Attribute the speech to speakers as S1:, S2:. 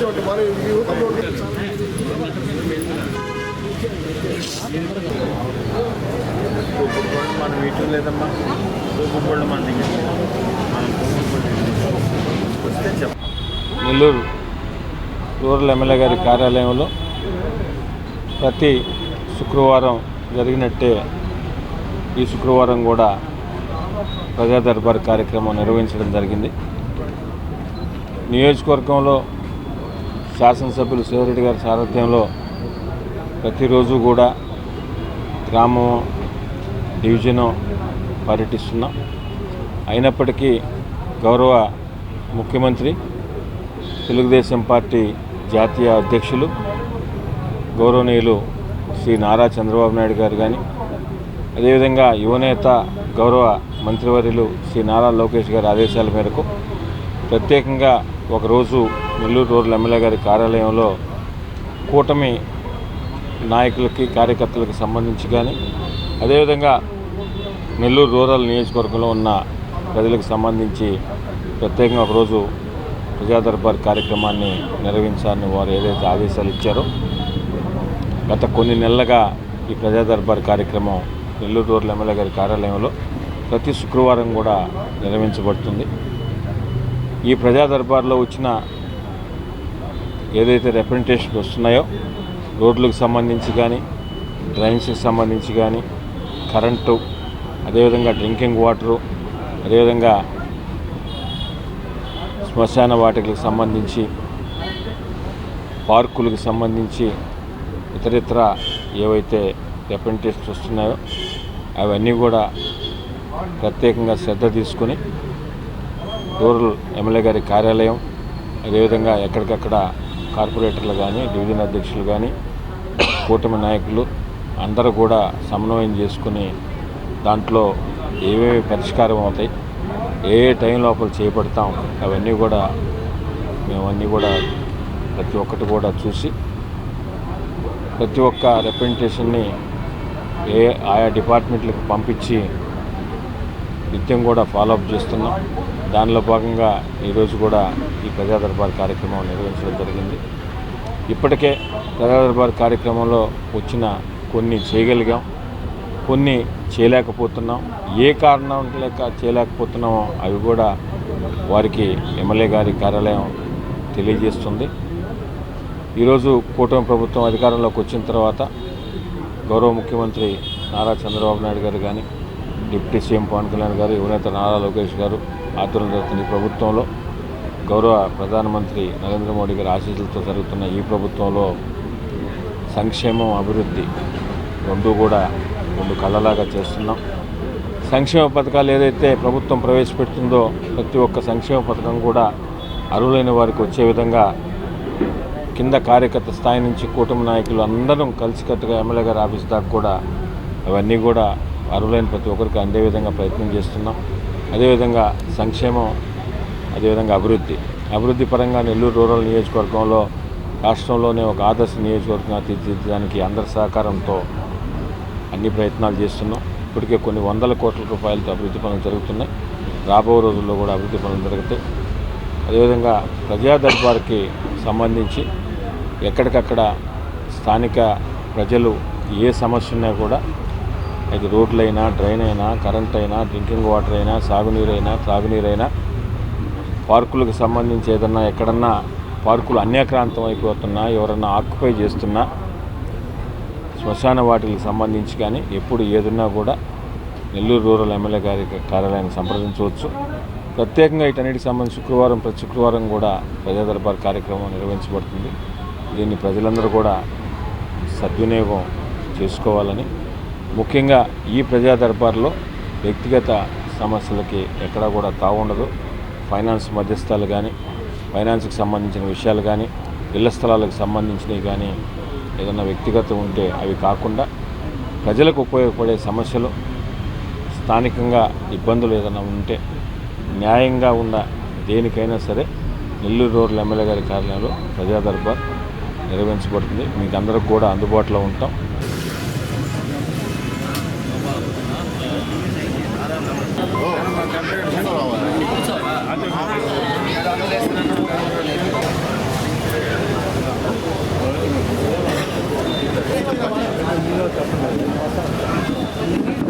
S1: తీసేవాటి మన ఈ మన ఉంటే
S2: వీటిలో లేదమ్మా కూకుపళ్ళు మన దగ్గర లేదు. మనం వస్తే చెప్ప
S3: నెల్లూరు రూరల్ ఎమ్మెల్యే గారి కార్యాలయంలో ప్రతి శుక్రవారం జరిగినట్టే ఈ శుక్రవారం కూడా ప్రజా దర్బార్ కార్యక్రమం నిర్వహించడం జరిగింది నియోజకవర్గంలో శాసనసభ్యులు శివరెడ్డి గారి సారథ్యంలో ప్రతిరోజు కూడా గ్రామం డివిజను పర్యటిస్తున్నాం. అయినప్పటికీ గౌరవ ముఖ్యమంత్రి తెలుగుదేశం పార్టీ జాతీయ అధ్యక్షులు గౌరవనీయులు శ్రీ నారా చంద్రబాబు నాయుడు గారు కానీ అదేవిధంగా యువనేత గౌరవ మంత్రివర్యులు శ్రీ నారా లోకేష్ గారి ఆదేశాల మేరకు ప్రత్యేకంగా ఒకరోజు నెల్లూరు రోడ్ల ఎమ్మెల్యే గారి కార్యాలయంలో కూటమి నాయకులకి కార్యకర్తలకు సంబంధించి కానీ అదేవిధంగా నెల్లూరు రూరల్ నియోజకవర్గంలో ఉన్న ప్రజలకు సంబంధించి ప్రత్యేకంగా ఒకరోజు ప్రజా దర్బార్ కార్యక్రమాన్ని నిర్వహించాలని వారు ఏదైతే ఆదేశాలు ఇచ్చారో గత కొన్ని నెలలుగా ఈ ప్రజా దర్బార్ కార్యక్రమం నెల్లూరు రూరల్ ఎమ్మెల్యే గారి కార్యాలయంలో ప్రతి శుక్రవారం కూడా నిర్వహించబడుతుంది. ఈ ప్రజా దర్బార్లో వచ్చిన ఏదైతే రిప్రజెంటేషన్ వస్తున్నాయో రోడ్లకు సంబంధించి కానీ డ్రైన్స్కి సంబంధించి కానీ కరెంటు అదేవిధంగా డ్రింకింగ్ వాటరు అదేవిధంగా శ్మశాన వాటికలకు సంబంధించి పార్కులకు సంబంధించి ఇతరితర ఏవైతే రిప్రజెంటేషన్స్ వస్తున్నాయో అవన్నీ కూడా ప్రత్యేకంగా శ్రద్ధ తీసుకుని రూరల్ ఎమ్మెల్యే గారి కార్యాలయం అదేవిధంగా ఎక్కడికక్కడ కార్పొరేటర్లు కానీ డివిజన్ అధ్యక్షులు కానీ కూటమి నాయకులు అందరూ కూడా సమన్వయం చేసుకుని దాంట్లో ఏమేమి పరిష్కారం అవుతాయి ఏ ఏ టైం లోపల చేపడతాం అవన్నీ కూడా మేమన్నీ కూడా ప్రతి ఒక్కటి కూడా చూసి ప్రతి ఒక్క రిప్రజెంటేషన్ని ఏ ఆయా డిపార్ట్మెంట్లకు పంపించి నిత్యం కూడా ఫాలోఅప్ చేస్తున్నాం. దానిలో భాగంగా ఈరోజు కూడా ఈ ప్రజా దర్బార్ కార్యక్రమం నిర్వహించడం జరిగింది. ఇప్పటికే ప్రజా దర్బార్ కార్యక్రమంలో వచ్చిన కొన్ని చేయగలిగాం కొన్ని చేయలేకపోతున్నాం. ఏ కారణం లేక చేయలేకపోతున్నామో అవి కూడా వారికి ఎమ్మెల్యే గారి కార్యాలయం తెలియజేస్తుంది. ఈరోజు కూటమి ప్రభుత్వం అధికారంలోకి వచ్చిన తర్వాత గౌరవ ముఖ్యమంత్రి నారా చంద్రబాబు నాయుడు గారు కానీ డిప్యూటీ సీఎం పవన్ కళ్యాణ్ గారు యువనేత నారా లోకేష్ గారు ఆధ్వర్యంలో జరుగుతున్న ప్రభుత్వంలో గౌరవ ప్రధానమంత్రి నరేంద్ర మోడీ గారి ఆశీస్సులతో జరుగుతున్న ఈ ప్రభుత్వంలో సంక్షేమం అభివృద్ధి రెండు కూడా రెండు కళ్ళలాగా చేస్తున్నాం. సంక్షేమ పథకాలు ఏదైతే ప్రభుత్వం ప్రవేశపెడుతుందో ప్రతి ఒక్క సంక్షేమ పథకం కూడా అర్హులైన వారికి వచ్చే విధంగా కింద కార్యకర్త స్థాయి నుంచి కూటమి నాయకులు అందరం కలిసికట్టుగా ఎమ్మెల్యే గారి ఆఫీస్ దాకా కూడా అవన్నీ కూడా అర్హులైన ప్రతి ఒక్కరికి అందే విధంగా ప్రయత్నం చేస్తున్నాం. అదేవిధంగా సంక్షేమం అదేవిధంగా అభివృద్ధి. అభివృద్ధి పరంగా నెల్లూరు రూరల్ నియోజకవర్గంలో రాష్ట్రంలోనే ఒక ఆదర్శ నియోజకవర్గంగా తీర్చిదిద్దడానికి అందరి సహకారంతో అన్ని ప్రయత్నాలు చేస్తున్నాం. ఇప్పటికే కొన్ని వందల కోట్ల రూపాయలతో అభివృద్ధి పనులు జరుగుతున్నాయి. రాబో రోజుల్లో కూడా అభివృద్ధి పనులు జరుగుతాయి. అదేవిధంగా ప్రజా దర్బార్కి సంబంధించి ఎక్కడికక్కడ స్థానిక ప్రజలు ఏ సమస్య ఉన్నా కూడా అది రోడ్లైనా డ్రైన్ అయినా కరెంట్ అయినా డ్రింకింగ్ వాటర్ అయినా సాగునీరైనా త్రాగునీరైనా పార్కులకు సంబంధించి ఏదన్నా ఎక్కడన్నా పార్కులు అన్యాక్రాంతం అయిపోతున్నా ఎవరన్నా ఆక్యుపై చేస్తున్నా శ్మశాన వాటికి సంబంధించి కానీ ఎప్పుడు ఏదున్నా కూడా నెల్లూరు రూరల్ ఎమ్మెల్యే గారి కార్యాలయాన్ని సంప్రదించవచ్చు. ప్రత్యేకంగా వీటన్నిటికి సంబంధించి శుక్రవారం ప్రతి శుక్రవారం కూడా ప్రజా దర్బార్ కార్యక్రమం నిర్వహించబడుతుంది. దీన్ని ప్రజలందరూ కూడా సద్వినియోగం చేసుకోవాలని ముఖ్యంగా ఈ ప్రజా దర్బార్లో వ్యక్తిగత సమస్యలకి ఎక్కడా కూడా తావుండదు. ఫైనాన్స్ మధ్యస్థాలు కానీ ఫైనాన్స్కి సంబంధించిన విషయాలు కానీ ఇళ్ళ స్థలాలకు సంబంధించినవి కానీ ఏదైనా వ్యక్తిగత ఉంటే అవి కాకుండా ప్రజలకు ఉపయోగపడే సమస్యలు స్థానికంగా ఇబ్బందులు ఏదైనా ఉంటే న్యాయంగా ఉన్న దేనికైనా సరే నెల్లూరు రోడ్ల ఎమ్మెల్యే గారి కార్యాలయంలో ప్రజా దర్బార్ నిర్వహించబడుతుంది. మీకు అందరికి కూడా అందుబాటులో ఉంటాం.
S1: Thank you.